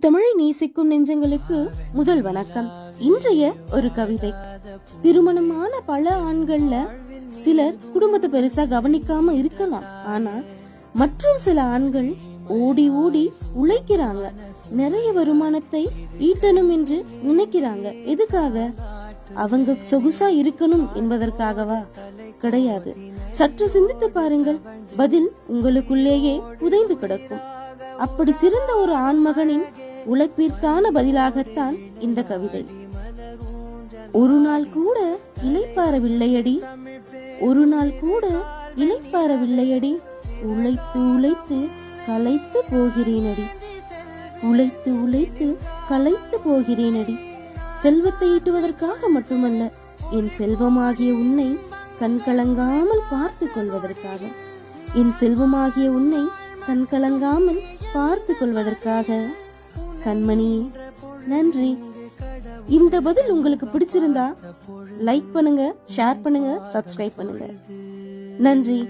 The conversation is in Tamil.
முத்தமிழை நேசிக்கும் நெஞ்சங்களுக்கு முதல் வணக்கம். இன்றைய ஒரு கவிதை. திருமணமான பல ஆண்கள்ல சிலர் குடும்பத்தை பெருசா கவனிக்காம இருக்கலாம். ஆனா மற்றும் சில ஆண்கள் ஓடி ஓடி உழைக்கிறாங்க. நிறைய வருமானத்தை ஈட்டணும் என்று நினைக்கிறாங்க. எதுக்காக? அவங்க சொகுசா இருக்கணும் என்பதற்காகவா? கிடையாது. சற்று சிந்தித்து பாருங்கள். பதில் உங்களுக்குள்ளேயே புதைந்து கிடக்கும். அப்படி சிறந்த ஒரு ஆண்மகனின் உழைப்பிற்கான பதிலாகத்தான் இந்த கவிதை. ஒரு நாள் கூட இளைப்பாறவில்லையடி. ஒரு நாள் கூட இளைப்பாறவில்லையடி. உழைத்து உழைத்து களைத்து போகிறேனடி. உழைத்து உழைத்து களைத்து போகிறேனடி. செல்வத்தை ஈட்டுவதற்காக மட்டுமல்ல என் செல்வமாகிய உன்னை கண்கலங்காமல் பார்த்து கொள்வதற்காக. என் செல்வமாகிய உன்னை கண்கலங்காமல் பார்த்து கொள்வதற்காக கண்மணி நன்றி. இந்த பதில் உங்களுக்கு பிடிச்சிருந்தா லைக் பண்ணுங்க ஷேர் பண்ணுங்க சப்ஸ்கிரைப் பண்ணுங்க. நன்றி.